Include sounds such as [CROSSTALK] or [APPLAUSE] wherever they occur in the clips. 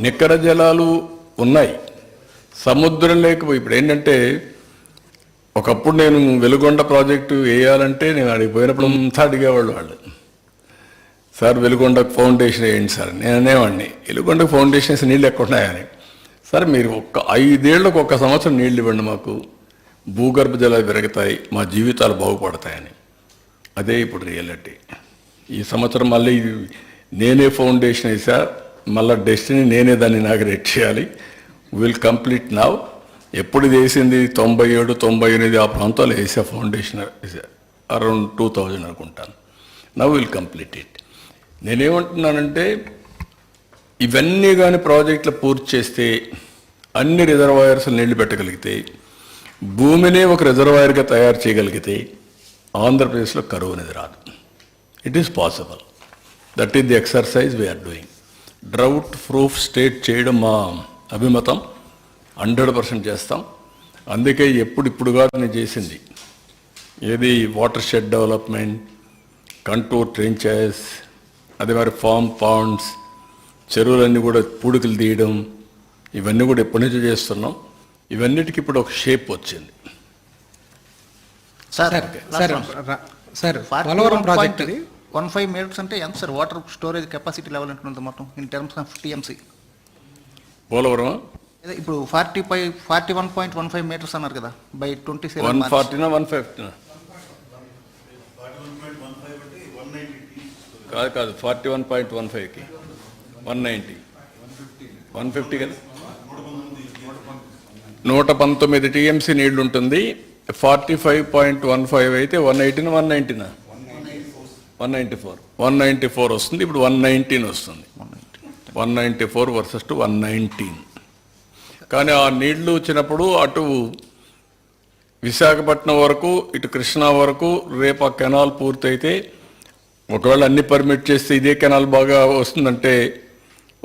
నిక్కర జలాలు ఉన్నాయి. సముద్రం లేకపోయి ఇప్పుడు ఏంటంటే ఒకప్పుడు నేను వెలుగొండ ప్రాజెక్టు వేయాలంటే నేను అడిగిపోయినప్పుడు అంతా అడిగేవాళ్ళు వాళ్ళు. సార్ వెలుగొండ ఫౌండేషన్ వేయండి సార్ నేను అనేవాడిని. వెలుగొండ ఫౌండేషన్స్ నీళ్ళు ఎక్కడున్నాయని సార్ మీరు ఒక్క ఐదేళ్ళకు ఒక్క సంవత్సరం నీళ్ళు ఇవ్వండి మాకు. భూగర్భ జలాలు పెరుగుతాయి మా జీవితాలు బాగుపడతాయని అదే ఇప్పుడు రియాలిటీ. ఈ సంవత్సరం మళ్ళీ నేనే ఫౌండేషన్ వేసా. మళ్ళీ డెస్టినీ నేనే దాన్ని ఇనాగరేట్ చేయాలి. విల్ కంప్లీట్ నవ్ ఎప్పుడు ఇది వేసింది తొంభై ఏడు తొంభై ఎనిమిది ఆ ప్రాంతాలు వేసా ఫౌండేషన్ అరౌండ్ టూ థౌజండ్ అనుకుంటాను. నవ్ విల్ కంప్లీట్ ఇట్ నేనేమంటున్నానంటే ఇవన్నీ కానీ ప్రాజెక్టులు పూర్తి చేస్తే అన్ని రిజర్వాయర్స్ నీళ్ళు పెట్టగలిగితే భూమినే ఒక రిజర్వాయర్గా తయారు చేయగలిగితే ఆంధ్రప్రదేశ్లో కరువు అనేది రాదు. It is possible that is the exercise we are doing drought proof state చేయడం మా అభిమతం. హండ్రెడ్ పర్సెంట్ చేస్తాం. అందుకే ఎప్పుడు ఇప్పుడుగా నేను చేసింది. ఏది watershed development contour trenches అదే మరి ఫామ్ పాండ్స్ చెరువులన్నీ కూడా పూడికలు తీయడం ఇవన్నీ కూడా ఎప్పటి నుంచో చేస్తున్నాం. ఇవన్నిటికి ఇప్పుడు ఒక షేప్ వచ్చింది. Sir sir sir Polavaram project one five minutes అంటే ఎంత sir? Water storage capacity level ఉంటుంది మొత్తం in terms of TMC. Polavaram? ఇప్పుడు forty five forty one point one five metres అన్నారు కదా బై ట్వంటీ వన్ సెవెన్ ఫార్టీనా one ఫిఫ్టీనా కాదు కాదు ఫార్టీ వన్ పాయింట్ వన్ ఫైవ్కి వన్ నైంటీ వన్ ఫిఫ్టీ కదా? నూట పంతొమ్మిది టీఎంసీ నీళ్ళు ఉంటుంది forty five point one five అయితే వన్ ఎయిటీనా one నైంటీనా one ninety four. One ninety four వస్తుంది ఇప్పుడు వన్ నైన్టీన్ వస్తుంది. One ninety four versus two one nineteen. కానీ ఆ నీళ్ళు వచ్చినప్పుడు అటు విశాఖపట్నం వరకు ఇటు కృష్ణా వరకు రేపు ఆ కెనాల్ పూర్తయితే ఒకవేళ అన్ని పర్మిట్ చేస్తే ఇదే కెనాల్ బాగా వస్తుందంటే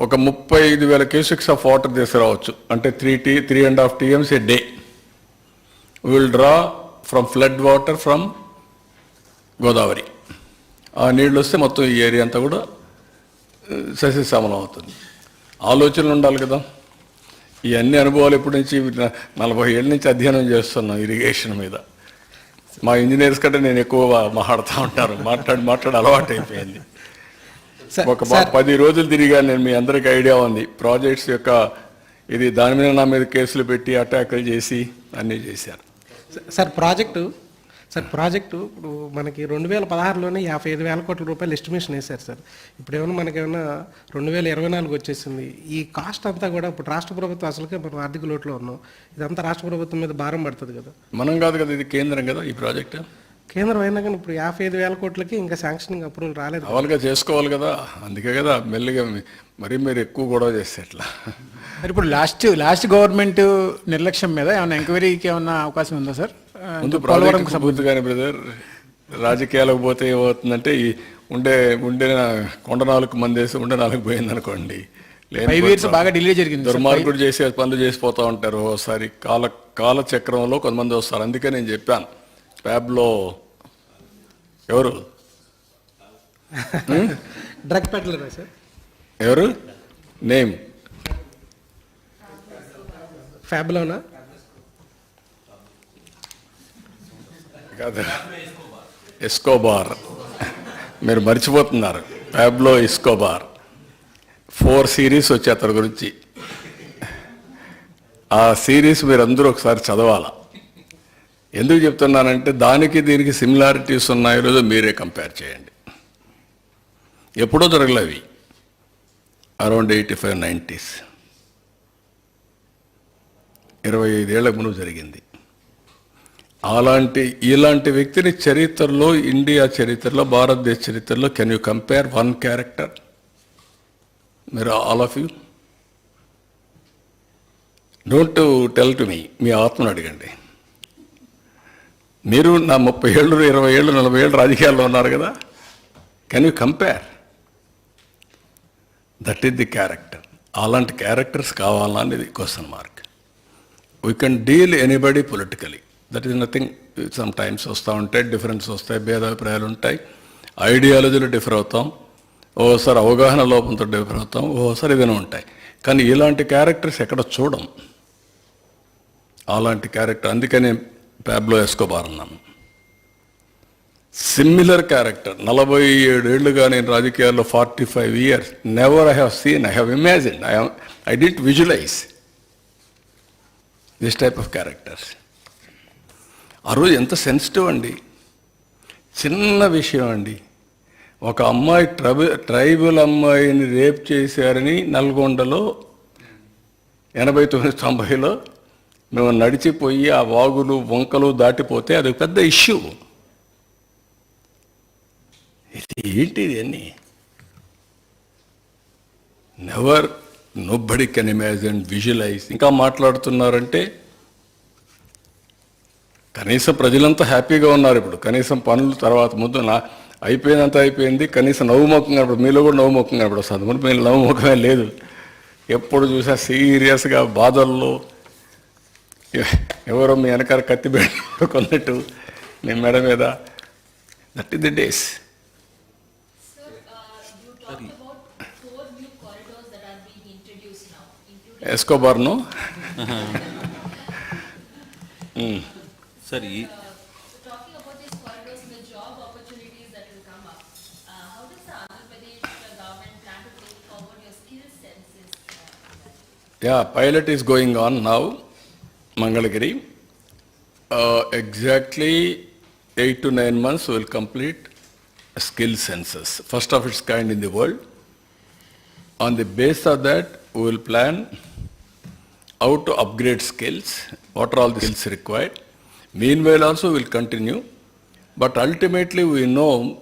ఒక ముప్పై ఐదు వేల క్యూసిక్స్ ఆఫ్ వాటర్ తీసుకురావచ్చు. అంటే three T three and half TMC a day will draw from flood water from Godavari ఆ నీళ్ళు వస్తే మొత్తం ఈ ఏరియా అంతా కూడా సస్యశ్యామలం అవుతుంది. ఆలోచనలు ఉండాలి కదా. ఈ అన్ని అనుభవాలు ఎప్పటి నుంచి నలభై ఏళ్ళ నుంచి అధ్యయనం చేస్తున్నాం ఇరిగేషన్ మీద. మా ఇంజనీర్స్ కంటే నేను ఎక్కువ మాట్లాడుతూ ఉంటాను. మాట్లాడి మాట్లాడి అలవాటు అయిపోయింది ఒక పది రోజులు తిరిగా నేను మీ అందరికి ఐడియా ఉంది. ప్రాజెక్ట్స్ యొక్క ఇది దాని మీద నా మీద కేసులు పెట్టి అటాకులు చేసి అన్నీ చేశారు. సార్ ప్రాజెక్టు సార్ ప్రాజెక్టు ఇప్పుడు మనకి రెండు వేల పదహారులోనే యాభై ఐదు వేల కోట్ల రూపాయలు ఎస్టిమేషన్ వేశారు సార్. ఇప్పుడు ఏమైనా మనకేమైనా రెండు వేల ఇరవై నాలుగు వచ్చేసింది. ఈ కాస్ట్ అంతా కూడా ఇప్పుడు రాష్ట్ర ప్రభుత్వం అసలుకే మనం ఆర్థిక లోటులో ఉన్నాం. ఇదంతా రాష్ట్ర ప్రభుత్వం మీద భారం పడుతుంది కదా. మనం కాదు కదా ఇది కేంద్రం కదా ఈ ప్రాజెక్ట్? కేంద్రం అయినా కానీ ఇప్పుడు యాభై ఐదు వేల కోట్లకి ఇంకా శాంక్షనింగ్ అప్రూవల్ రాలేదు అవలుగా చేసుకోవాలి కదా. అందుకే కదా మెల్లిగా మరీ మీరు ఎక్కువ గొడవ చేస్తే ఎట్లా? మరి ఇప్పుడు లాస్ట్ లాస్ట్ గవర్నమెంట్ నిర్లక్ష్యం మీద ఏమైనా ఎంక్వైరీకి ఏమైనా అవకాశం ఉందా సార్? ముందు పోలవరం పూర్తిగానే బ్రదర్ రాజకీయాలకు పోతే ఏమవుతుందంటే ఈ ఉండే ఉండే కొండ నాలుగు మంది వేసి ఉండే నాలుగు పోయింది అనుకోండి. బాగా డిలే జరిగింది. దుర్మార్గుడు చేసే పనులు చేసిపోతా ఉంటారు ఓసారి. కాల కాల చక్రంలో కొంతమంది వస్తారు అందుకే నేను చెప్పాను. ప్యాబ్లో ఎవరు? డ్రగ్ పెట్లరా సార్. ఎవరు? నేమ్ ఫ్యాబ్లోనా కాదు. ఎస్కోబార్. మీరు మర్చిపోతున్నారు. Pablo Escobar. ఫోర్ సిరీస్ వచ్చి అతని గురించి. ఆ సిరీస్ మీరు అందరూ ఒకసారి చదవాలా? ఎందుకు చెప్తున్నానంటే దానికి దీనికి సిమిలారిటీస్ ఉన్నాయో లేదో మీరే కంపేర్ చేయండి. ఎప్పుడో జరగలేవి అరౌండ్ ఎయిటీ ఫైవ్ నైంటీస్. ఇరవై ఐదేళ్ళ ముందు జరిగింది. అలాంటి ఇలాంటి వ్యక్తిని చరిత్రలో ఇండియా చరిత్రలో భారతదేశ చరిత్రలో can you compare one character మీరు all of you don't tell to me మీ ఆత్మను అడగండి. మీరు నా ముప్పై ఏళ్ళు ఇరవై ఏళ్ళు నలభై ఏళ్ళు రాజకీయాల్లో ఉన్నారు కదా? Can you compare that is the character అలాంటి క్యారెక్టర్స్ కావాలా అనేది question mark we can deal anybody politically that is nothing sometimes వస్తూ ఉంటాయి డిఫరెన్స్ వస్తాయి భేదాభిప్రాయాలు ఉంటాయి. ఐడియాలజీలు డిఫర్ అవుతాం. ఓసారి అవగాహన లోపంతో విఫలవుతాం ఓసారి ఏదైనా ఉంటాయి. కానీ ఇలాంటి క్యారెక్టర్స్ ఎక్కడ చూడం. అలాంటి క్యారెక్టర్ అందుకనే ప్యాబ్లో ఎస్కోబార్ అన్నాను. సిమిలర్ క్యారెక్టర్ నలభై ఏడేళ్ళుగా నేను రాజకీయాల్లో forty five years never I have seen I have imagine I I didn't visualise this type of characters ఆ రోజు ఎంత సెన్సిటివ్ అండి. చిన్న విషయం అండి. ఒక అమ్మాయి ట్రబు ట్రైబల్ అమ్మాయిని రేప్ చేశారని నల్గొండలో ఎనభై తొమ్మిది తొంభైలో మేము నడిచిపోయి ఆ వాగులు వంకలు దాటిపోతే అది పెద్ద ఇష్యూ ఇది ఏంటి ఇదన్నీ never nobody can imagine visualise ఇంకా మాట్లాడుతున్నారంటే కనీసం ప్రజలంతా హ్యాపీగా ఉన్నారు ఇప్పుడు. కనీసం పనులు తర్వాత ముందు నా అయిపోయినంత అయిపోయింది. కనీసం నవ్వుముఖం కనపడు మీలో కూడా నవ్వుముఖం కనపడు వస్తుంది ముందు మీరు నవ్వుముఖమే లేదు. ఎప్పుడు చూసా సీరియస్గా బాధల్లో ఎవరో మీ వెనకాల కత్తి పెట్టుకున్నట్టు మీ మెడ మీద that is the days. Uh, ఎస్కోబార్ను? [LAUGHS] Sir, e- talking about these corridors and the job opportunities that will come up, uh, how does the Andhra Pradesh government plan to take forward your skill senses? uh. Yeah, pilot is going on now, Mangalagiri. Uh, exactly eight to nine months will complete a skill census, first of its kind in the world. On the base of that, we will plan how to upgrade skills, what are all the skills required, Meanwhile also we will continue, but ultimately we know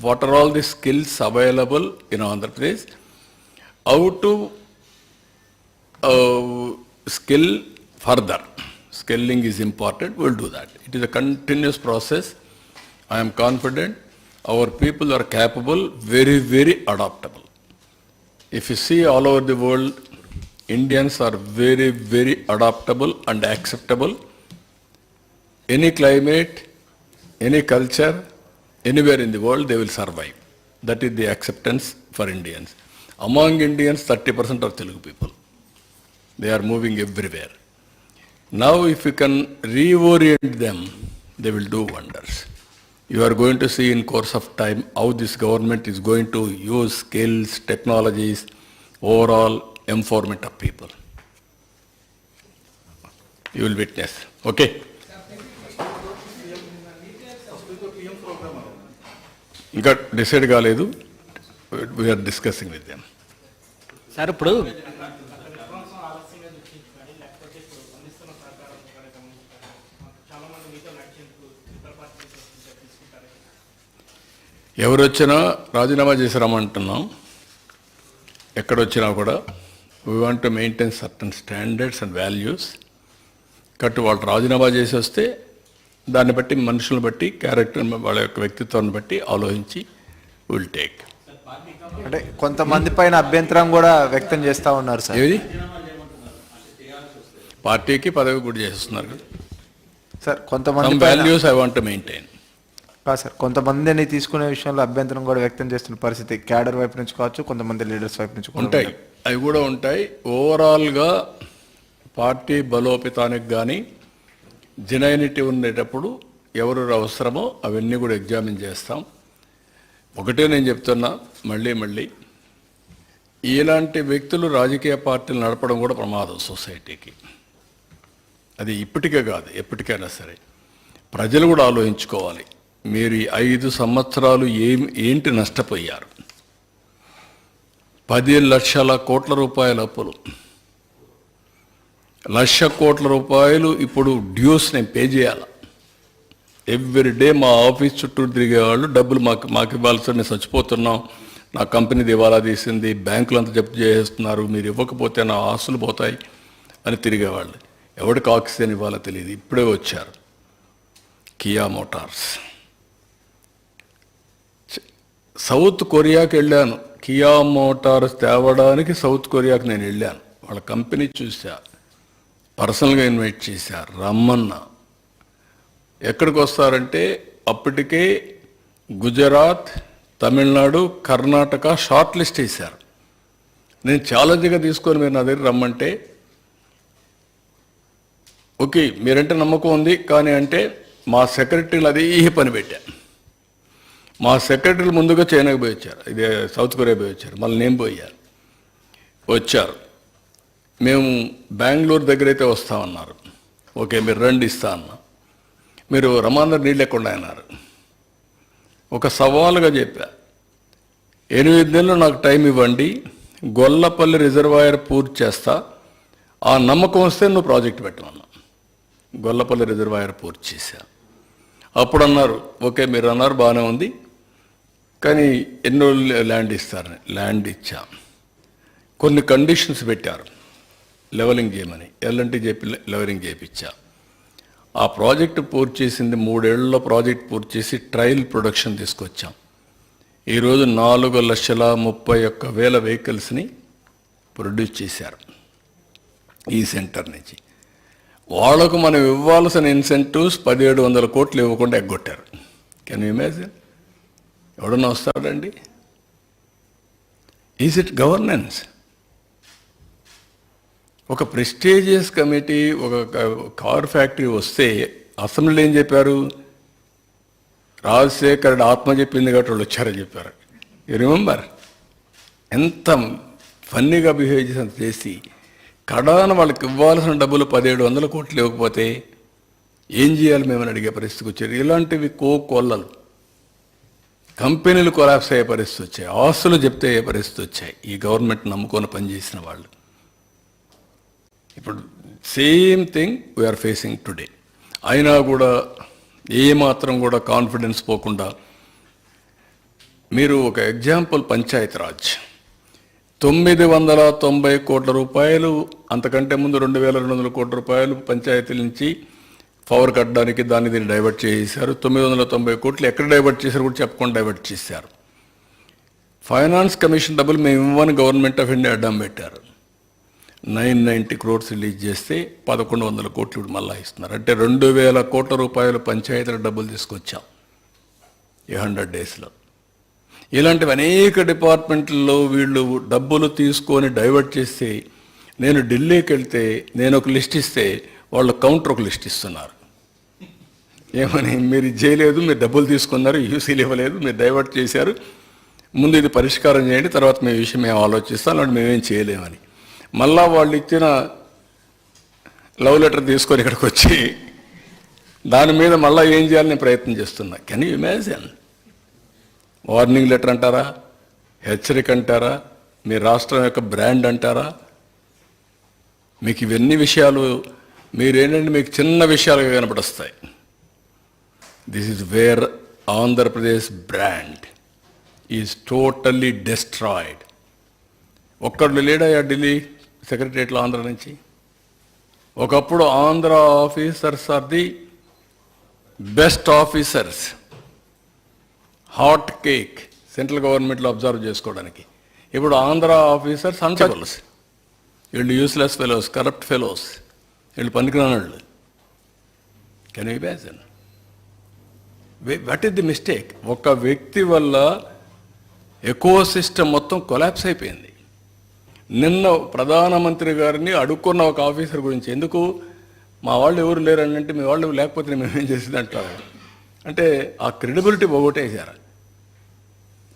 what are all the skills available in Andhra Pradesh, how to uh, skill further. Skilling is important, we'll do that. It is a continuous process. I am confident our people are capable, very, very adaptable. If you see all over the world, Indians are very, very adaptable and acceptable. Any climate, any culture, anywhere in the world, they will survive. That is the acceptance for Indians. Among Indians, 30% are Telugu people. They are moving everywhere. Now, if you can reorient them, they will do wonders. You are going to see in course of time how this government is going to use skills, technologies, overall empowerment of people. You will witness. Okay? ఇంకా decide కాలేదు. We are discussing with them sir ఇప్పుడు ఎవరు వచ్చినా రాజీనామా చేసి రమ్మంటున్నాం ఎక్కడొచ్చినా కూడా we want to maintain certain standards and values కట్టు వాళ్ళు రాజీనామా చేసి వస్తే దాన్ని బట్టి మనుషులను బట్టి క్యారెక్టర్ వాళ్ళ యొక్క వ్యక్తిత్వాన్ని బట్టి ఆలోచించి విల్ టేక్ అంటే కొంతమంది పైన అభ్యంతరం కూడా వ్యక్తం చేస్తా ఉన్నారు సార్. ఏది? పార్టీకి పదవి కూడా చేస్తున్నారు కదా. సార్ కొంతమంది values I want to maintain కాదు సార్ కొంతమందిని తీసుకునే విషయంలో అభ్యంతరం కూడా వ్యక్తం చేస్తున్న పరిస్థితి క్యాడర్ వైపు నుంచి కావచ్చు కొంతమంది లీడర్స్ వైపు నుంచి ఉంటాయి. అవి కూడా ఉంటాయి. ఓవరాల్గా పార్టీ బలోపేతానికి కానీ జెనైనిటీ ఉండేటప్పుడు ఎవరు అవసరమో అవన్నీ కూడా ఎగ్జామిన్ చేస్తాం. ఒకటే నేను చెప్తున్నా మళ్ళీ మళ్ళీ. ఇలాంటి వ్యక్తులు రాజకీయ పార్టీలు నడపడం కూడా ప్రమాదం సొసైటీకి. అది ఇప్పటికే కాదు ఎప్పటికైనా సరే. ప్రజలు కూడా ఆలోచించుకోవాలి మీరు ఐదు సంవత్సరాలు ఏం ఏంటి నష్టపోయారు? పది లక్షల కోట్ల రూపాయల అప్పులు. లక్ష కోట్ల రూపాయలు ఇప్పుడు డ్యూస్ నేను పే చేయాలి? ఎవ్రీ డే మా ఆఫీస్ చుట్టూ తిరిగేవాళ్ళు డబ్బులు మాకు మాకు ఇవ్వాల్సి మేము చచ్చిపోతున్నాం. నా కంపెనీ దివాలా తీసింది బ్యాంకులు అంతా జప్తు చేసేస్తున్నారు మీరు ఇవ్వకపోతే నా ఆస్తులు పోతాయి అని తిరిగేవాళ్ళు. ఎవరికి ఆక్సిజన్ ఇవ్వాలో తెలియదు ఇప్పుడే వచ్చారు. Kia Motors. సౌత్ కొరియాకి వెళ్ళాను. కియా మోటార్స్ తేవడానికి సౌత్ కొరియాకి నేను వెళ్ళాను. వాళ్ళ కంపెనీ చూశాను పర్సనల్గా ఇన్వైట్ చేశారు. రమ్మన్న. ఎక్కడికి వస్తారంటే అప్పటికే గుజరాత్ తమిళనాడు కర్ణాటక షార్ట్ లిస్ట్ వేశారు. నేను ఛాలెంజ్గా తీసుకొని మీరు నా దగ్గర రమ్మంటే ఓకే మీరంటే నమ్మకం ఉంది కానీ అంటే మా సెక్రటరీలు అదే పని పెట్టా మా సెక్రటరీలు ముందుగా చైనాకి పోయి వచ్చారు. ఇదే సౌత్ కొరియా పోయి వచ్చారు. మళ్ళీ నేను పోయారు వచ్చారు. మేము బెంగళూరు దగ్గర అయితే వస్తామన్నారు. ఓకే మీరు రండి ఇస్తా అన్నా. మీరు రమాందర్ నీళ్ళు ఎక్కడ అన్నారు. ఒక సవాలుగా చెప్పా. ఎనిమిది నెలలు నాకు టైం ఇవ్వండి గొల్లపల్లి రిజర్వాయర్ పూర్తి చేస్తా ఆ నమ్మకం వస్తే నువ్వు ప్రాజెక్ట్ పెట్టమన్నా. గొల్లపల్లి రిజర్వాయర్ పూర్తి చేశా. అప్పుడు అన్నారు ఓకే మీరు అన్నారు బాగానే ఉంది. కానీ ఎన్నో ల్యాండ్ ఇస్తారని ల్యాండ్ ఇచ్చా. కొన్ని కండిషన్స్ పెట్టారు. లెవలింగ్ చేయమని ఎల్ఎన్టీ చెప్పి లెవలింగ్ చేయించా ఆ ప్రాజెక్టు పూర్తి చేసింది మూడేళ్ళలో ప్రాజెక్ట్ పూర్తి చేసి ట్రయల్ ప్రొడక్షన్ తీసుకొచ్చాం. ఈరోజు నాలుగు లక్షల ముప్పై ఒక్క వేల వెహికల్స్ని ప్రొడ్యూస్ చేశారు ఈ సెంటర్ నుంచి. వాళ్ళకు మనం ఇవ్వాల్సిన ఇన్సెంటివ్స్ పదిహేడు వందల కోట్లు ఇవ్వకుండా ఎగ్గొట్టారు. కెన్ ఇమాజిన్ ఎవడన్నా వస్తాడండి? ఈజ్ ఇట్ గవర్నెన్స్ ఒక ప్రెస్టీజియస్ కమిటీ ఒక కార్ ఫ్యాక్టరీ వస్తే అసెంబ్లీలో ఏం చెప్పారు? రాజశేఖరుడు ఆత్మ చెప్పింది కాబట్టి వాళ్ళు వచ్చారని చెప్పారు. యూ రిమెంబర్ ఎంత ఫన్నీగా బిహేవ్ చేసి అంత చేసి కడాన వాళ్ళకి ఇవ్వాల్సిన డబ్బులు పదిహేడు వందల కోట్లు ఇవ్వకపోతే ఏం చేయాలి మేమని అడిగే పరిస్థితికి వచ్చారు. ఇలాంటివి కో కొల్లలు. కంపెనీలు కొలాప్స్ అయ్యే పరిస్థితి వచ్చాయి. ఆస్తులు చెప్తే అయ్యే పరిస్థితి వచ్చాయి. ఈ గవర్నమెంట్ నమ్ముకొని పనిచేసిన వాళ్ళు. ఇప్పుడు same thing we are facing today అయినా కూడా ఏమాత్రం కూడా కాన్ఫిడెన్స్ పోకుండా మీరు ఒక ఎగ్జాంపుల్ పంచాయత్ రాజ్. తొమ్మిది వందల తొంభై కోట్ల రూపాయలు అంతకంటే ముందు రెండు వేల రెండు వందల కోట్ల రూపాయలు పంచాయతీల నుంచి పవర్ కట్టడానికి దాన్ని దీన్ని డైవర్ట్ చేశారు తొమ్మిది వందల తొంభై కోట్లు ఎక్కడ డైవర్ట్ చేశారు కూడా చెప్పకుండా డైవర్ట్ చేశారు. ఫైనాన్స్ కమిషన్ డబ్బులు మేము ఇవ్వని గవర్నమెంట్ ఆఫ్ ఇండియా అడ్డం పెట్టారు. నైన్ నైంటీ క్రోడ్స్ రిలీజ్ చేస్తే పదకొండు వందల కోట్లు ఇప్పుడు మళ్ళా ఇస్తున్నారు. అంటే రెండు వేల కోట్ల రూపాయలు పంచాయతీల డబ్బులు తీసుకొచ్చాం ఈ హండ్రెడ్ డేస్లో. ఇలాంటివి అనేక డిపార్ట్మెంట్లలో వీళ్ళు డబ్బులు తీసుకొని డైవర్ట్ చేస్తే నేను ఢిల్లీకి వెళ్తే నేను ఒక లిస్ట్ ఇస్తే వాళ్ళు కౌంటర్ ఒక లిస్ట్ ఇస్తున్నారు. ఏమని? మీరు చేయలేదు మీరు డబ్బులు తీసుకున్నారు యూసీలు ఇవ్వలేదు మీరు డైవర్ట్ చేశారు. ముందు ఇది పరిష్కారం చేయండి తర్వాత మేము విషయం మేము ఆలోచిస్తాం అలాంటి మేమేం చేయలేమని. మళ్ళా వాళ్ళు ఇచ్చిన లవ్ లెటర్ తీసుకొని ఇక్కడికి వచ్చి దాని మీద మళ్ళీ ఏం చేయాలని ప్రయత్నం చేస్తున్నా. Can you imagine warning letter అంటారా? హెచ్చరిక అంటారా? మీ రాష్ట్రం యొక్క బ్రాండ్ అంటారా? మీకు ఇవన్నీ విషయాలు మీరేంటంటే మీకు చిన్న విషయాలుగా కనపడొస్తాయి. This is where Andhra Pradesh brand is totally destroyed ఒక్కళ్ళు లేడయ్యా ఢిల్లీ? సెక్రటరియట్లో ఆంధ్ర నుంచి. ఒకప్పుడు Andhra officers are the best officers. Hot cake central గవర్నమెంట్లో అబ్జర్వ్ చేసుకోవడానికి. ఇప్పుడు ఆంధ్ర ఆఫీసర్స్ అన్టబుల్స్ వీళ్ళు యూస్లెస్ ఫెలోస్ కరప్ట్ ఫెలోస్. వీళ్ళు పనికిరాని వాళ్ళు can you imagine what is the mistake ఒక వ్యక్తి వల్ల ఎకో సిస్టమ్ మొత్తం కొలాప్స్ అయిపోయింది. నిన్న ప్రధానమంత్రి గారిని అడుక్కున్న ఒక ఆఫీసర్ గురించి. ఎందుకు? మా వాళ్ళు ఎవరు లేరని అంటే మీ వాళ్ళు లేకపోతే మేమేం చేసింది అంటారు. అంటే ఆ క్రెడిబిలిటీ పోగొట్టేశారు.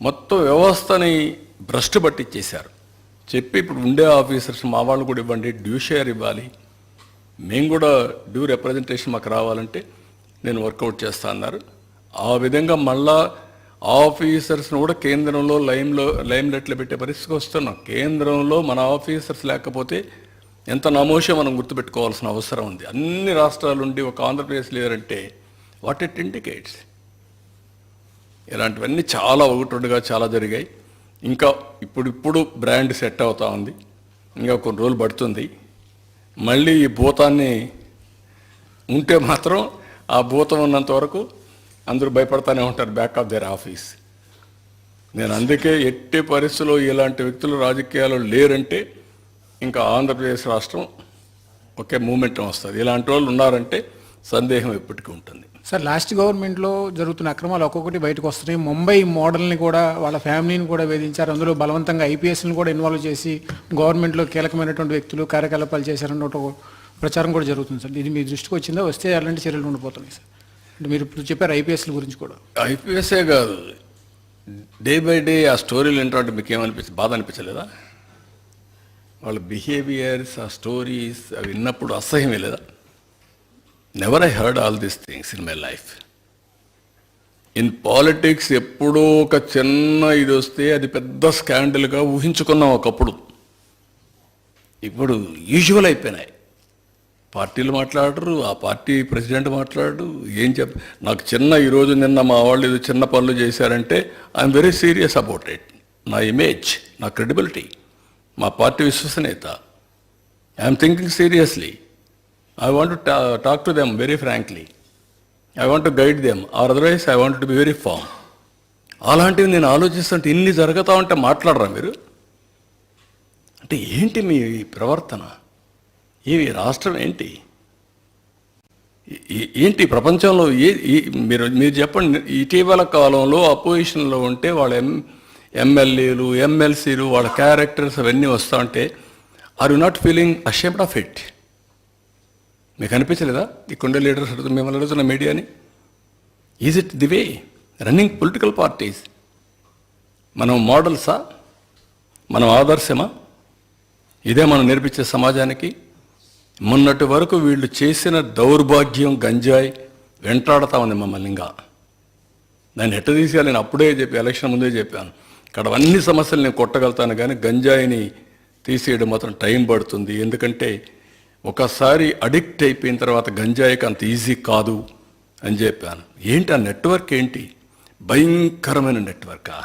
మొత్తం వ్యవస్థని భ్రష్టు పట్టించేశారు చెప్పి ఇప్పుడు ఉండే ఆఫీసర్స్ మా వాళ్ళు కూడా ఇవ్వండి డ్యూ షేర్ ఇవ్వాలి. మేము కూడా డ్యూ రిప్రజెంటేషన్ మాకు రావాలంటే నేను వర్కౌట్ చేస్తా అన్నారు. ఆ విధంగా మళ్ళా ఆఫీసర్స్ను కూడా కేంద్రంలో లైమ్లో లైమ్ లెట్లు పెట్టే పరిస్థితికి వస్తున్నాం. కేంద్రంలో మన ఆఫీసర్స్ లేకపోతే ఎంత నమోషో మనం గుర్తుపెట్టుకోవాల్సిన అవసరం ఉంది. అన్ని రాష్ట్రాల నుండి ఒక ఆంధ్రప్రదేశ్ లేరంటే వాట్ ఇట్ ఇండికేట్స్. ఇలాంటివన్నీ చాలా ఒకటొడుగా చాలా జరిగాయి. ఇంకా ఇప్పుడు ఇప్పుడు బ్రాండ్ సెట్ అవుతా ఉంది. ఇంకా కొన్ని రోజులు పడుతుంది. మళ్ళీ ఈ భూతాన్ని ఉంటే మాత్రం ఆ భూతం ఉన్నంత వరకు అందరూ భయపడతానే ఉంటారు బ్యాక్ ఆఫ్ దేర్ ఆఫీస్ నేను అందుకే ఎట్టి పరిస్థితుల్లో ఇలాంటి వ్యక్తులు రాజకీయాలు లేరంటే ఇంకా ఆంధ్రప్రదేశ్ రాష్ట్రం ఒకే మూమెంట్ వస్తుంది. ఇలాంటి వాళ్ళు ఉన్నారంటే సందేహం ఎప్పటికీ ఉంటుంది. సార్ లాస్ట్ గవర్నమెంట్లో జరుగుతున్న అక్రమాలు ఒక్కొక్కటి బయటకు వస్తున్నాయి. ముంబై మోడల్ని కూడా వాళ్ళ ఫ్యామిలీని కూడా వేధించారు. అందులో బలవంతంగా ఐపీఎస్ని కూడా ఇన్వాల్వ్ చేసి గవర్నమెంట్లో కీలకమైనటువంటి వ్యక్తులు కార్యకలాపాలు చేశారన్న ప్రచారం కూడా జరుగుతుంది సార్ ఇది మీ దృష్టికి వచ్చిందా? వస్తే అలాంటి చర్యలు ఉండిపోతున్నాయి సార్ అంటే మీరు ఇప్పుడు చెప్పారు ఐపీఎస్ల గురించి కూడా. ఐపీఎస్ఏ కాదు. డే బై డే ఆ స్టోరీలు ఏంటంటే మీకు ఏమనిపించింది బాధ అనిపించలేదా వాళ్ళ బిహేవియర్స్ ఆ స్టోరీస్ అవి విన్నప్పుడు అసహ్యమే లేదా? Never I heard all these things in my life in politics ఎప్పుడో ఒక చిన్న ఇది వస్తే అది పెద్ద స్కాండల్గా ఊహించుకున్నాం ఒకప్పుడు. ఇప్పుడు యూజువల్ అయిపోయినాయి. పార్టీలు మాట్లాడరు ఆ పార్టీ ప్రెసిడెంట్ మాట్లాడరు ఏం చెప్ నాకు చిన్న ఈరోజు నిన్న మా వాళ్ళు ఏదో చిన్న పనులు చేశారంటే I'm very serious about it నా ఇమేజ్ నా క్రెడిబిలిటీ మా పార్టీ విశ్వసనీయత. I'm thinking seriously I want to talk to them very frankly I want to guide them or otherwise I want to be very firm అలాంటివి నేను ఆలోచిస్తుంటే ఇన్ని జరుగుతా ఉంటే మాట్లాడరా మీరు? అంటే ఏంటి మీ ప్రవర్తన? ఇవి రాష్ట్రం ఏంటి? ఏంటి ప్రపంచంలో ఏ మీరు మీరు చెప్పండి ఇటీవల కాలంలో అపోజిషన్లో ఉంటే వాళ్ళ ఎం ఎమ్మెల్యేలు ఎమ్మెల్సీలు వాళ్ళ క్యారెక్టర్స్ అవన్నీ వస్తూ ఉంటే are you not feeling ashamed of it మీకు అనిపించలేదా? ఇక్కడుండే లీడర్స్ అడుగుతున్న మిమ్మల్ని అడుగుతున్న మీడియాని. Is it the way running political parties మనం మోడల్సా? మనం ఆదర్శమా? ఇదే మనం నేర్పించే సమాజానికి మొన్నటి వరకు వీళ్ళు చేసిన దౌర్భాగ్యం గంజాయి వెంటాడుతా ఉంది మమ్మల్ని ఇంకా. దాన్ని ఎట్ట తీసేయాలి? నేను అప్పుడే చెప్పి ఎలక్షన్ ముందే చెప్పాను. ఇక్కడ అన్ని సమస్యలు నేను కొట్టగలుగుతాను కానీ గంజాయిని తీసేయడం మాత్రం టైం పడుతుంది. ఎందుకంటే ఒకసారి అడిక్ట్ అయిపోయిన తర్వాత గంజాయికి అంత ఈజీ కాదు అని చెప్పాను. ఏంటి ఆ నెట్వర్క్ ఏంటి? భయంకరమైన నెట్వర్కా?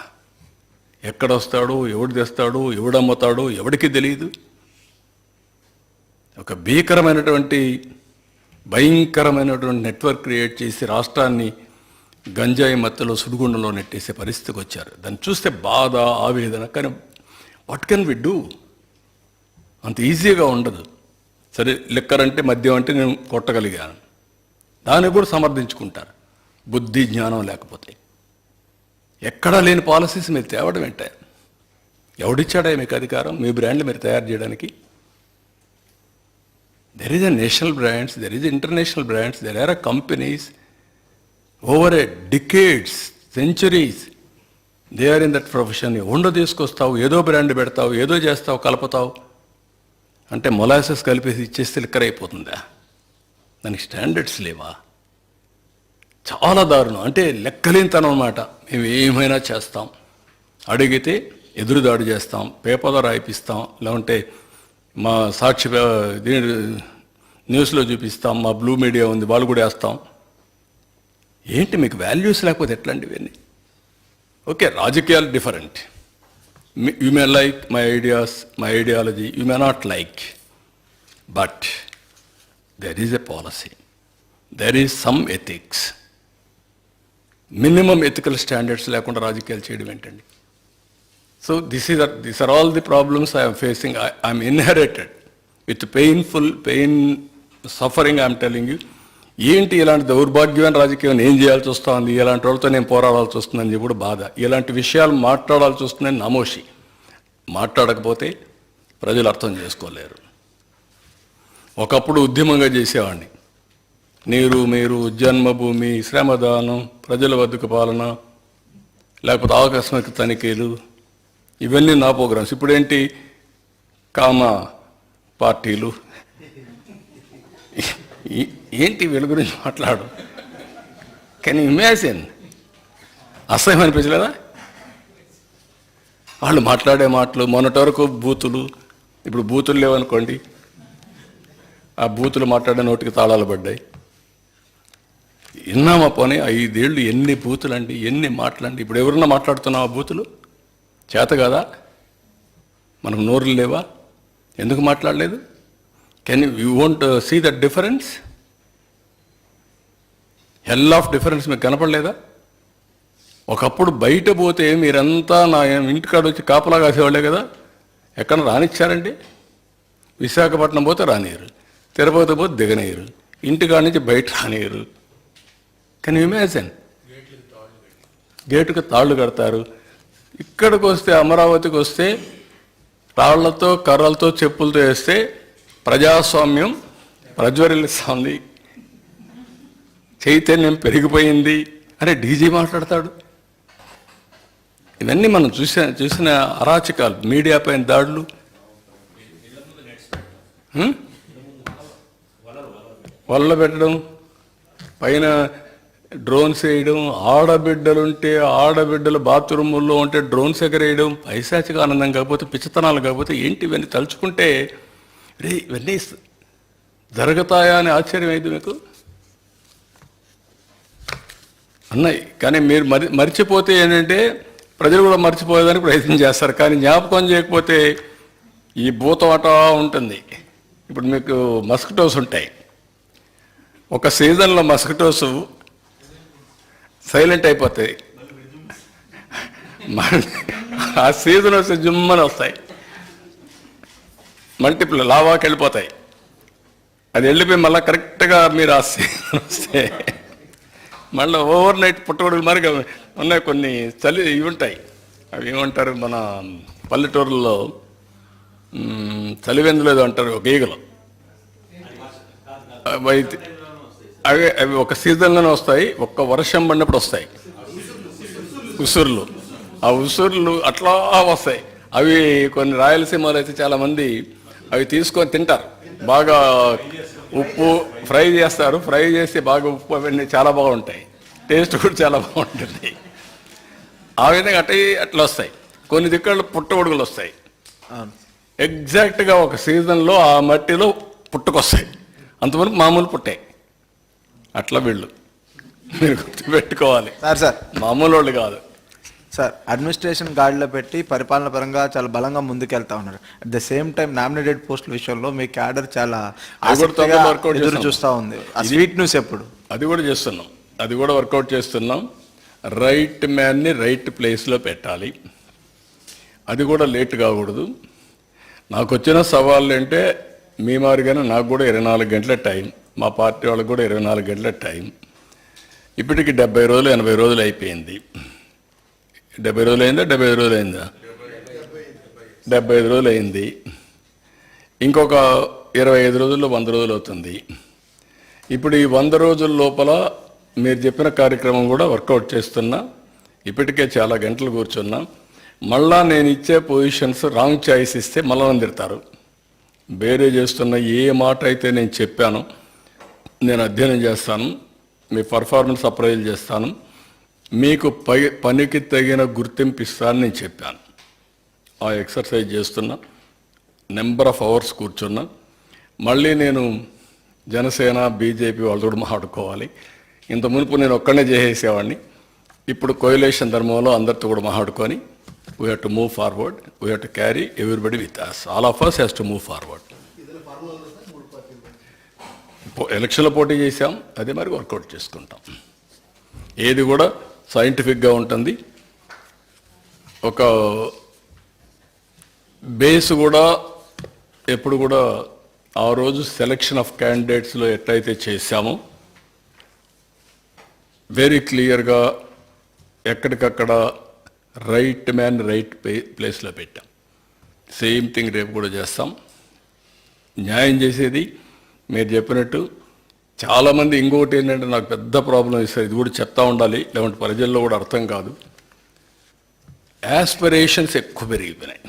ఎక్కడొస్తాడు ఎవడు తెస్తాడు? ఎవడమ్ముతాడు ఎవడికి తెలియదు ఒక భీకరమైనటువంటి భయంకరమైనటువంటి నెట్వర్క్ క్రియేట్ చేసి రాష్ట్రాన్ని గంజాయి మత్తులో సుడిగుండంలో నెట్టేసే పరిస్థితికి వచ్చారు. దాన్ని చూస్తే బాధ ఆవేదన కానీ వాట్ కెన్ వి డూ అంత ఈజీగా ఉండదు. సరే లిక్కర్ అంటే మద్యం అంటే నేను కొట్టగలిగాను. దాన్ని కూడా సమర్థించుకుంటారు. బుద్ధి జ్ఞానం లేకపోతే. ఎక్కడా లేని పాలసీస్ మీరు తేవడం ఏంటే? ఎవడిచ్చాడా మీకు అధికారం? మీ బ్రాండ్లు మీరు తయారు చేయడానికి? There is a national brands there is international brands there are a companies over a decades centuries they are in that profession ఉండో తీసుకొస్తావు ఏదో బ్రాండ్ పెడతావు ఏదో చేస్తావు కలుపుతావు. అంటే మొలాసెస్ కలిపేసి ఇచ్చేస్తే లిక్కర్ అయిపోతుందా? దానికి స్టాండర్డ్స్ లేవా? చాలా దారుణం. అంటే లెక్కలేనితనం అనమాట మేము ఏమైనా చేస్తాం. అడిగితే ఎదురుదాడి చేస్తాం పేపర్లో రాయిపిస్తాం లేకుంటే మా సాక్షి న్యూస్లో చూపిస్తాం మా బ్లూ మీడియా ఉంది వాళ్ళు కూడా వేస్తాం. ఏంటి మీకు వాల్యూస్ లేకపోతే ఎట్లాంటి ఇవన్నీ? ఓకే రాజకీయాలు different you may like my ideas my ideology you may not like but there is a policy there is some ethics minimum ethical standards లేకుండా రాజకీయాలు చేయడం ఏంటండి? So this all this are all the problems I facing inherited. With with painful pain suffering am telling you. ఏంటి ఇలాంటి దౌర్భాగ్యమైన రాజకీయం? ఏం చేయాల్సి వస్తుంది. ఇలాంటి వాళ్ళతో నేను పోరాడాల్సి వస్తుందని చెప్పి బాధ. ఇలాంటి విషయాలు మాట్లాడాల్సి వస్తుందని నమోషి. మాట్లాడకపోతే ప్రజలు అర్థం చేసుకోలేరు. ఒకప్పుడు ఉద్యమంగా చేసేవాడిని. నీరు మీరు జన్మభూమి శ్రమదానం ప్రజల వద్దకు పాలన లేకపోతే ఆకస్మిక తనిఖీలు ఇవన్నీ నా ప్రోగ్రామ్స్. ఇప్పుడేంటి? కామ పార్టీలు. ఏంటి వీళ్ళ గురించి మాట్లాడు? కానీ ఇమాజిన్ అసహ్యం అనిపించలేదా? వాళ్ళు మాట్లాడే మాటలు మొన్నటి వరకు బూతులు ఇప్పుడు బూతులు లేవనుకోండి ఆ బూతులు మాట్లాడే నోటికి తాళాలు పడ్డాయి. విన్నామా పోనీ ఐదేళ్ళు ఎన్ని బూతులు అండి ఎన్ని మాటలండి ఇప్పుడు ఎవరన్నా మాట్లాడుతున్నావు ఆ బూతులు? చేత కదా? మనకు నోరులు లేవా? ఎందుకు మాట్లాడలేదు? Can you won't see that difference hell of difference మీకు కనపడలేదా? ఒకప్పుడు బయట పోతే మీరంతా నా ఇంటికాడ వచ్చి కాపలా కాసేవాళ్ళే కదా? ఎక్కడ రానిచ్చారండి? విశాఖపట్నం పోతే రానియరు తిరుపతి పోతే దిగనీయరు ఇంటికాడ నుంచి బయట రానియరు కెన్ ఇమాజిన్ గేటుకు తాళ్ళు కడతారు. ఇక్కడికి వస్తే అమరావతికి వస్తే రాళ్ళతో కర్రలతో చెప్పులతో వేస్తే ప్రజాస్వామ్యం ప్రజ్వరిస్తుంది చైతన్యం పెరిగిపోయింది. అని డీజీ మాట్లాడతాడు. ఇవన్నీ మనం చూసిన చూసిన అరాచకాలు. మీడియా పైన దాడులు. వలలు వల్ల పెట్టడం. పైన డ్రోన్స్ వేయడం ఆడబిడ్డలుంటే ఆడబిడ్డలు బాత్రూముల్లో ఉంటే డ్రోన్స్ ఎగరేయడం పైశాచిక ఆనందం కాకపోతే పిచ్చతనాలు కాకపోతే ఏంటి ఇవన్నీ తలుచుకుంటే రే ఇవన్నీ జరుగుతాయా అని ఆశ్చర్యం అయింది మీకు? అన్నాయి కానీ మీరు మరి మర్చిపోతే ఏంటంటే ప్రజలు కూడా మర్చిపోయేదానికి ప్రయత్నం చేస్తారు. కానీ జ్ఞాపకం చేయకపోతే ఈ భూతవాట ఉంటుంది. ఇప్పుడు మీకు మస్కిటోస్ ఉంటాయి. ఒక సీజన్లో మస్కిటోస్ సైలెంట్ అయిపోతాయి. ఆ సీజన్ వస్తే జుమ్మని వస్తాయి. మల్టిపుల్ లావాకి వెళ్ళిపోతాయి. అది వెళ్ళిపోయి మళ్ళీ కరెక్ట్గా మీరు ఆ సీజన్ వస్తే మళ్ళీ ఓవర్ నైట్ పుట్టగొడుగులు మరిగా ఉన్నాయి కొన్ని చలి ఇవి ఉంటాయి. అవి ఏమంటారు మన పల్లెటూరులో మ్, ఏదో అంటారు ఒక ఈగలు అవి అవి ఒక సీజన్లోనే వస్తాయి ఒక్క వర్షం పడినప్పుడు వస్తాయి. ఉసురులు. ఆ ఉసురులు అట్లా వస్తాయి. అవి కొన్ని రాయలసీమలో అయితే చాలా మంది అవి తీసుకొని తింటారు. బాగా ఉప్పు ఫ్రై చేస్తారు. ఫ్రై చేసి బాగా ఉప్పు అవన్నీ చాలా బాగుంటాయి. టేస్ట్ కూడా చాలా బాగుంటుంది. ఆ విధంగా అట్ట అట్లా వస్తాయి. కొన్ని దిక్కలు పుట్టగొడుగులు వస్తాయి. ఎగ్జాక్ట్గా ఒక సీజన్లో ఆ మట్టిలో పుట్టుకొస్తాయి. అంతవరకు మామూలు పుట్టాయి అట్లా వీళ్ళు. మీరు గుర్తుపెట్టుకోవాలి. Sir sir. మామూలు వాళ్ళు కాదు. సార్ అడ్మినిస్ట్రేషన్ గాడిలో పెట్టి పరిపాలన పరంగా చాలా బలంగా ముందుకెళ్తా ఉన్నారు. At the same time nominated పోస్టుల విషయంలో మీ క్యాడర్ చాలా ఆసక్తిగా ఎదురు చేస్తాం. ఉంది. ఆ స్వీట్ న్యూస్ ఎప్పుడు? అది కూడా చేస్తున్నాం. అది కూడా వర్కౌట్ చేస్తున్నాం. రైట్ మ్యాన్ని రైట్ ప్లేస్లో పెట్టాలి. అది కూడా లేట్ కాకూడదు. నాకు వచ్చిన సవాళ్ళు అంటే మీ మాదిరిగానే నాకు కూడా ఇరవై నాలుగు గంటల టైం. మా పార్టీ వాళ్ళకి కూడా ఇరవై నాలుగు గంటల టైం. ఇప్పటికి డెబ్బై రోజులు ఎనభై రోజులు అయిపోయింది. డెబ్బై రోజులు అయిందా? డెబ్బై ఐదు రోజులు అయిందా? డెబ్బై ఐదు రోజులు అయింది. ఇంకొక ఇరవై ఐదు రోజుల్లో వంద రోజులు అవుతుంది. ఇప్పుడు ఈ వంద రోజుల లోపల మీరు చెప్పిన కార్యక్రమం కూడా వర్కౌట్ చేస్తున్నా. ఇప్పటికే చాలా గంటలు కూర్చున్నా. మళ్ళా నేను ఇచ్చే పొజిషన్స్ రాంగ్ చాయిస్ ఇస్తే మళ్ళా నన్ను తిడతారు. వేరే చేస్తున్న ఏ మాట అయితే నేను చెప్పానో నేను అధ్యయనం చేస్తాను మీ పర్ఫార్మెన్స్ అప్రైజ్ చేస్తాను మీకు పై పనికి తగిన గుర్తింపు ఇస్తానని నేను చెప్పాను. ఆ ఎక్సర్సైజ్ చేస్తున్నా నెంబర్ ఆఫ్ అవర్స్ కూర్చున్నా మళ్ళీ నేను జనసేన బీజేపీ వాళ్ళతో కూడా మాట్లాడుకోవాలి. ఇంత మునుపు నేను ఒక్కనే చేసేసేవాడిని. ఇప్పుడు కోయిలేషన్ ధర్మంలో అందరితో కూడా మాట్లాడుకొని we have to move forward we have to carry everybody with us all of us has to move forward ఎలక్షన్లో పోటీ చేసాం అదే మరి వర్కౌట్ చేసుకుంటాం. ఏది కూడా సైంటిఫిక్గా ఉంటుంది. ఒక బేస్ కూడా ఎప్పుడు కూడా ఆ రోజు సెలక్షన్ ఆఫ్ క్యాండిడేట్స్లో ఎట్లయితే చేశామో వెరీ క్లియర్గా ఎక్కడికక్కడ రైట్ మ్యాన్ రైట్ ప్లేస్లో పెట్టాం. సేమ్ థింగ్ రేపు కూడా చేస్తాం. న్యాయం చేసేది మీరు చెప్పినట్టు చాలామంది ఇంకోటి ఏంటంటే నాకు పెద్ద ప్రాబ్లం ఇస్తారు ఇది కూడా చెప్తా ఉండాలి. లేదంటే ప్రజల్లో కూడా అర్థం కాదు. యాస్పిరేషన్స్ ఎక్కువ పెరిగిపోయినాయి.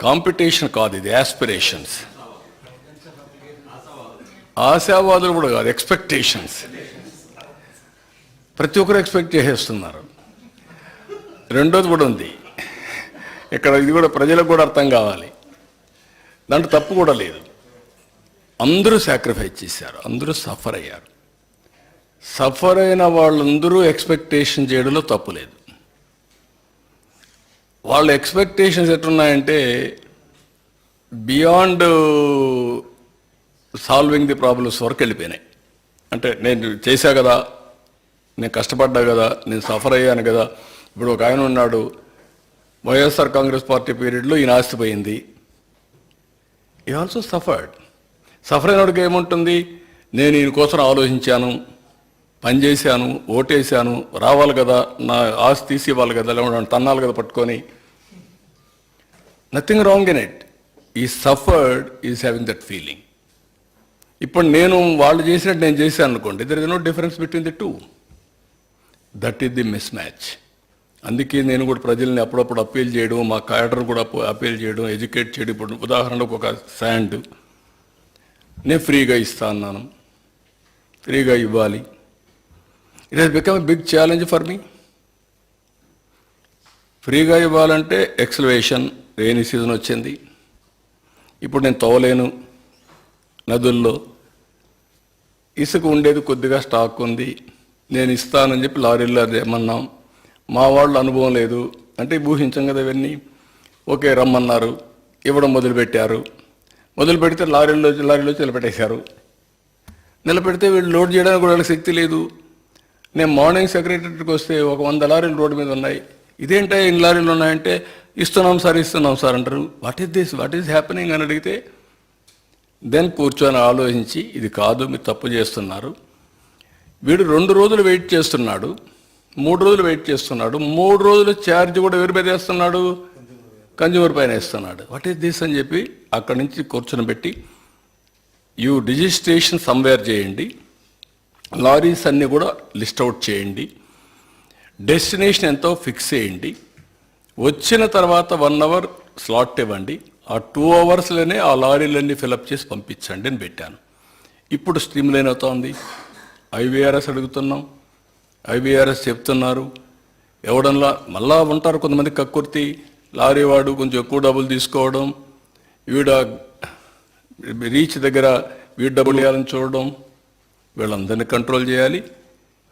కాంపిటీషన్ కాదు ఇది యాస్పిరేషన్స్ ఆశావాదులు కూడా కాదు ఎక్స్పెక్టేషన్స్ ప్రతి ఒక్కరు ఎక్స్పెక్ట్ చేసేస్తున్నారు. రెండోది కూడా ఉంది. ఇక్కడ ఇది కూడా ప్రజలకు కూడా అర్థం కావాలి. దాంట్లో తప్పు కూడా లేదు. అందరూ సాక్రిఫైస్ చేశారు అందరూ సఫర్ అయ్యారు. సఫర్ అయిన వాళ్ళందరూ ఎక్స్పెక్టేషన్ చేయడంలో తప్పు లేదు. వాళ్ళ ఎక్స్పెక్టేషన్స్ ఎట్లున్నాయంటే బియాండ్ సాల్వింగ్ ది ప్రాబ్లమ్స్ వరకు వెళ్ళిపోయినాయి. అంటే నేను చేశా కదా నేను కష్టపడ్డా కదా నేను సఫర్ అయ్యాను కదా ఇప్పుడు ఒక ఆయన ఉన్నాడు వైఎస్ఆర్ కాంగ్రెస్ పార్టీ పీరియడ్లో ఈయన ఆస్తిపోయింది. ఈ ఆల్సో సఫర్డ్ సఫర్ అయినోడికి ఏముంటుంది? నేను ఈయన కోసం ఆలోచించాను పనిచేశాను ఓటేశాను రావాలి కదా నా ఆస్తి తీసి ఇవ్వాలి కదా లేకుండా తన్నాలి కదా పట్టుకొని. నథింగ్ రాంగ్ ఇన్ ఇట్ ఈ suffered is having that feeling ఇప్పుడు నేను వాళ్ళు చేసినట్టు నేను చేశాను అనుకోండి there is no difference between the two that is the mismatch అందుకే నేను కూడా ప్రజల్ని అప్పుడప్పుడు అప్పీల్ చేయడం మా క్యాడర్ కూడా అప్పీల్ చేయడం ఎడ్యుకేట్ చేయడం. ఇప్పుడు ఉదాహరణకు ఒక శాండ్. నేను ఫ్రీగా ఇస్తా అన్నాను. ఫ్రీగా ఇవ్వాలి. It has become a big challenge for me ఫ్రీగా ఇవ్వాలంటే ఎక్సలవేషన్ రెయినీ సీజన్ వచ్చింది. ఇప్పుడు నేను తోలేను నదుల్లో. ఇసుక ఉండేది కొద్దిగా స్టాక్ ఉంది. నేను ఇస్తానని చెప్పి లారీల్లో అది ఏమన్నాం మా వాళ్ళు అనుభవం లేదు. అంటే ఊహించం కదా ఇవన్నీ. ఓకే రమ్మన్నారు. ఇవ్వడం మొదలుపెట్టారు. మొదలు పెడితే లారీలో లారీలో నిలబెట్టేశారు. నిలబెడితే వీళ్ళు లోడ్ చేయడానికి కూడా శక్తి లేదు. నేను మార్నింగ్ సెక్రటరీకి వస్తే ఒక వంద లారీలు రోడ్డు మీద ఉన్నాయి. ఇదేంటో ఇన్ని లారీలు ఉన్నాయంటే ఇస్తున్నాం సార్ ఇస్తున్నాం సార్ అంటారు. What is this what is happening అని అడిగితే దెన్ కూర్చొని ఆలోచించి ఇది కాదు మీరు తప్పు చేస్తున్నారు. వీడు రెండు రోజులు వెయిట్ చేస్తున్నాడు. మూడు రోజులు వెయిట్ చేస్తున్నాడు. మూడు రోజులు ఛార్జ్ కూడా ఎవరి మీద వేస్తున్నాడు? కన్జ్యూమర్ పైన వేస్తున్నాడు. వాట్ ఈస్ దిస్ అని చెప్పి అక్కడి నుంచి కూర్చొని పెట్టి యూ రిజిస్ట్రేషన్ సమ్వేర్ చేయండి. లారీస్ అన్నీ కూడా లిస్ట్ అవుట్ చేయండి. డెస్టినేషన్ ఎంతో ఫిక్స్ చేయండి. వచ్చిన తర్వాత వన్ అవర్ స్లాట్ ఇవ్వండి. ఆ టూ అవర్స్లోనే ఆ లారీలన్నీ ఫిలప్ చేసి పంపించండి అని పెట్టాను. ఇప్పుడు స్ట్రీమ్ లైన్ అవుతోంది ఐవీఆర్ఎస్ అడుగుతున్నాం. ఐబీఆర్ఎస్ చెప్తున్నారు. ఎవడన్నా మళ్ళా ఉంటారు కొంతమంది కక్కుర్తి లారీ వాడు కొంచెం ఎక్కువ డబ్బులు తీసుకోవడం వీడ రీచ్ దగ్గర వీడు డబ్బులు ఇవ్వాలని చూడడం వీళ్ళందరినీ కంట్రోల్ చేయాలి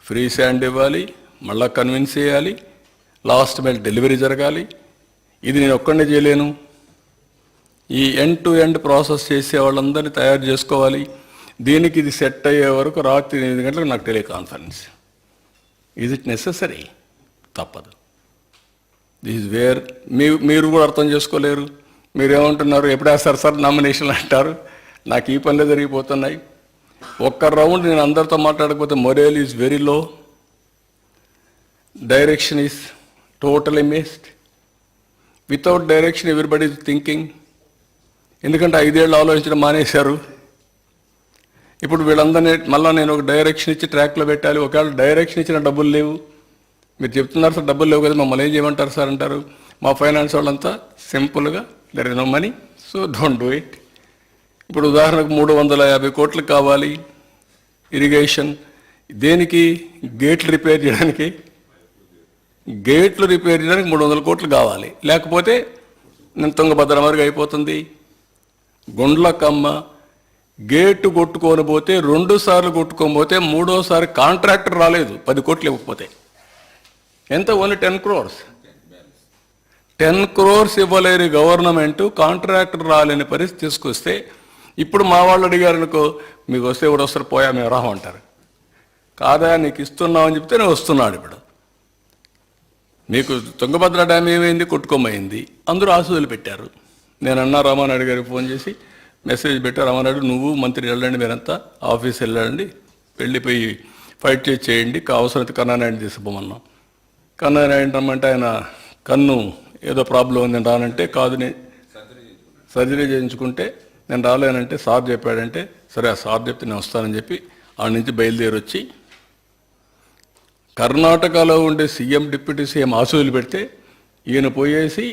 ఫ్రీ శాండ్ ఇవ్వాలి మళ్ళా కన్విన్స్ చేయాలి లాస్ట్ మైల్ డెలివరీ జరగాలి. ఇది నేను ఒక్కడే చేయలేను. ఈ ఎండ్ టు ఎండ్ ప్రాసెస్ చేసే వాళ్ళందరినీ తయారు చేసుకోవాలి. దీనికి ఇది సెట్ అయ్యే వరకు రాత్రి ఎనిమిది గంటలకు నాకు టెలికాన్ఫరెన్స్. ఈజ్ ఇట్ నెససరీ తప్పదు. దిస్ వేర్ మీ మీరు కూడా అర్థం చేసుకోలేరు. మీరు ఏమంటున్నారు సార్ నామినేషన్లు అంటారు? నాకు ఈ పనులే జరిగిపోతున్నాయి. ఒక్క రౌండ్ నేను అందరితో మాట్లాడకపోతే morale is very low direction is totally missed without direction everybody thinking ఎందుకంటే ఐదేళ్ళు ఆలోచించడం మానేశారు. ఇప్పుడు వీళ్ళందరినీ మళ్ళీ నేను ఒక డైరెక్షన్ ఇచ్చి ట్రాక్లో పెట్టాలి. ఒకవేళ డైరెక్షన్ ఇచ్చిన డబ్బులు లేవు. మీరు చెప్తున్నారు సార్ డబ్బులు లేవు కదా మమ్మల్ని ఏం చేయమంటారు సార్ అంటారు. మా ఫైనాన్స్ వాళ్ళంతా సింపుల్గా there is no money so don't do it ఇప్పుడు ఉదాహరణకు మూడు వందల యాభై కోట్లు కావాలి. ఇరిగేషన్ దేనికి? గేట్లు రిపేర్ చేయడానికి. గేట్లు రిపేర్ చేయడానికి మూడు వందల కోట్లు కావాలి. లేకపోతే నేను తుంగభద్ర మరుగు అయిపోతుంది. గుండ్లకమ్మ గేటు కొట్టుకొని పోతే రెండు సార్లు కొట్టుకొని పోతే మూడోసారి కాంట్రాక్టర్ రాలేదు. పది కోట్లు ఇవ్వకపోతే. ఎంత? Only ten crores. Ten crores ఇవ్వలేని గవర్నమెంట్ కాంట్రాక్టర్ రాలేని పరిస్థితి తీసుకొస్తే ఇప్పుడు మా వాళ్ళు అడిగారు అనుకో మీకు వస్తే ఇప్పుడు వస్తారు? పోయా మేము రాము కాదా నీకు ఇస్తున్నామని చెప్తే నేను వస్తున్నాడు ఇప్పుడు. మీకు తుంగభద్ర డ్యామ్ ఏమైంది? కొట్టుకోమైంది? అందరూ ఆశలు పెట్టారు. నేను అన్నా రామానాయుడు గారికి ఫోన్ చేసి మెసేజ్ పెట్టారు రామానాయుడు నువ్వు మంత్రి వెళ్ళండి మీరంతా ఆఫీస్ వెళ్ళండి వెళ్ళిపోయి ఫైట్ చేసి చేయండి అవసరమైతే కన్నానాయుడు తీసుకుపోమన్నాం. కన్నానాయుడు రమ్మంటే ఆయన కన్ను ఏదో ప్రాబ్లం ఉంది నేను రానంటే కాదు నేను సర్జరీ చేయించుకుంటే నేను రాలేనంటే సార్ చెప్పాడంటే సరే ఆ సార్ చెప్తే నేను వస్తానని చెప్పి ఆడ నుంచి బయలుదేరి వచ్చి కర్ణాటకలో ఉండే సీఎం డిప్యూటీ సీఎం ఆసూలు పెడితే ఈయన పోయేసి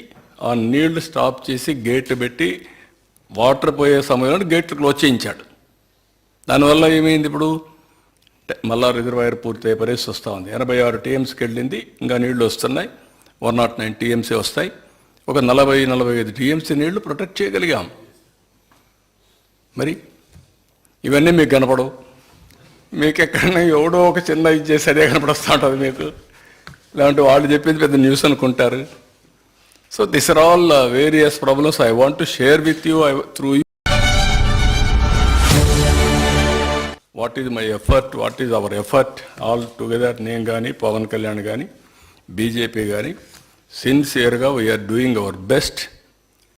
ఆ నీళ్ళు స్టాప్ చేసి గేట్ పెట్టి వాటర్ పోయే సమయంలో గేట్లు క్లోజ్ చేయించాడు. దానివల్ల ఏమైంది ఇప్పుడు? మళ్ళా రిజర్వాయర్ పూర్తయ్యే పరిస్థితి వస్తూ ఉంది. ఎనభై ఆరు టీఎంసీకి వెళ్ళింది ఇంకా నీళ్ళు వస్తున్నాయి. వన్ నాట్ నైన్ టీఎంసీ వస్తాయి. ఒక నలభై నలభై ఐదు టీఎంసీ నీళ్ళు ప్రొటెక్ట్ చేయగలిగాం. మరి? ఇవన్నీ మీకు కనపడవు. మీకు ఎక్కడైనా ఎవడో ఒక చిన్న ఇది చేసి అదే కనపడొస్తూ ఉంటుంది మీకు. లేదంటే వాళ్ళు చెప్పింది పెద్ద న్యూస్ అనుకుంటారు. so this are all various problems I want to share with you through you what is my effort what is our effort all together నేను కానీ పవన్ కళ్యాణ్ కానీ బీజేపీ కానీ సిన్సియర్గా వీఆర్ డూయింగ్ అవర్ బెస్ట్